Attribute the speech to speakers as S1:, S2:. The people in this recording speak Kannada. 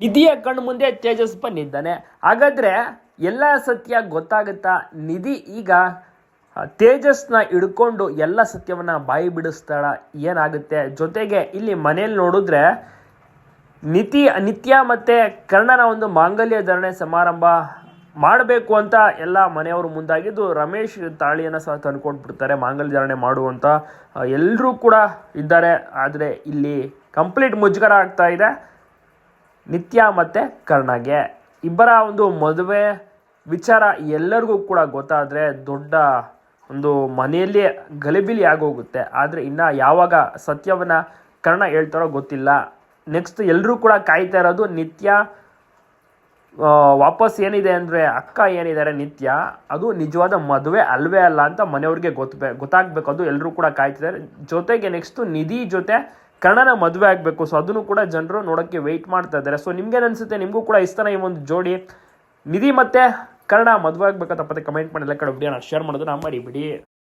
S1: ನಿಧಿಯ ಕಣ್ಣು ಮುಂದೆ ತೇಜಸ್ ಬಂದಿದ್ದಾನೆ ಹಾಗಾದ್ರೆ ಎಲ್ಲ ಸತ್ಯ ಗೊತ್ತಾಗುತ್ತಾ? ನಿಧಿ ಈಗ ತೇಜಸ್ನ ಹಿಡ್ಕೊಂಡು ಎಲ್ಲ ಸತ್ಯವನ್ನ ಬಾಯಿ ಬಿಡಿಸ್ತಾಳ. ಏನಾಗುತ್ತೆ? ಜೊತೆಗೆ ಇಲ್ಲಿ ಮನೆಯಲ್ಲಿ ನೋಡಿದ್ರೆ ನಿತಿ, ನಿತ್ಯ ಮತ್ತೆ ಕರ್ಣನ ಒಂದು ಮಾಂಗಲ್ಯ ಧರಣೆ ಸಮಾರಂಭ ಮಾಡಬೇಕು ಅಂತ ಎಲ್ಲ ಮನೆಯವರು ಮುಂದಾಗಿದ್ದು ರಮೇಶ್ ತಾಳಿಯನ್ನು ಸಹ ತಂದ್ಕೊಟ್ಬಿಡ್ತಾರೆ ಮಾಂಗಲ್ಯ ಧರಣೆ ಮಾಡುವಂತ ಎಲ್ಲರೂ ಕೂಡ ಇದ್ದಾರೆ. ಆದರೆ ಇಲ್ಲಿ ಕಂಪ್ಲೀಟ್ ಮುಜುಗರ ಆಗ್ತಾ ಇದೆ. ನಿತ್ಯ ಮತ್ತು ಕರ್ಣಗೆ. ಇಬ್ಬರ ಒಂದು ಮದುವೆ ವಿಚಾರ ಎಲ್ಲರಿಗೂ ಕೂಡ ಗೊತ್ತಾದರೆ ದೊಡ್ಡ ಒಂದು ಮನೆಯಲ್ಲಿ ಗಲಿಬಿಲಿ ಆಗೋಗುತ್ತೆ. ಆದರೆ ಇನ್ನು ಯಾವಾಗ ಸತ್ಯವನ್ನು ಕರ್ಣ ಹೇಳ್ತಾರೋ ಗೊತ್ತಿಲ್ಲ. ನೆಕ್ಸ್ಟ್ ಎಲ್ಲರೂ ಕೂಡ ಕಾಯ್ತಾ ಇರೋದು ನಿತ್ಯ ವಾಪಸ್ ಏನಿದೆ ಅಂದರೆ ಅಕ್ಕ ಏನಿದ್ದಾರೆ ನಿತ್ಯ, ಅದು ನಿಜವಾದ ಮದುವೆ ಅಲ್ವೇ ಅಲ್ಲ ಅಂತ ಮನೆಯವ್ರಿಗೆ ಗೊತ್ತ ಗೊತ್ತಾಗಬೇಕು. ಅದು ಎಲ್ಲರೂ ಕೂಡ ಕಾಯ್ತಿದ್ದಾರೆ. ಜೊತೆಗೆ ನೆಕ್ಸ್ಟು ನಿಧಿ ಜೊತೆ ಕರ್ಣನ ಮದುವೆ ಆಗಬೇಕು. ಸೊ ಅದನ್ನು ಕೂಡ ಜನರು ನೋಡೋಕ್ಕೆ ವೆಯ್ಟ್ ಮಾಡ್ತಾ ಇದ್ದಾರೆ. ಸೊ ನಿಮ್ಗೇನು ಅನಿಸುತ್ತೆ? ನಿಮಗೂ ಕೂಡ ಇಷ್ಟನ ಈ ಒಂದು ಜೋಡಿ. ನಿಧಿ ಮತ್ತೆ ಕನ್ನಡ ಮದುವೆ ಆಗಬೇಕಂತ ಪತ್ತೆ ಕಮೆಂಟ್ ಮಾಡಿ ಎಲ್ಲ ಕಡೆ ವಿಡಿಯೋನ ಶೇರ್ ಮಾಡೋದನ್ನ ಮರಿಬಿಡಿ.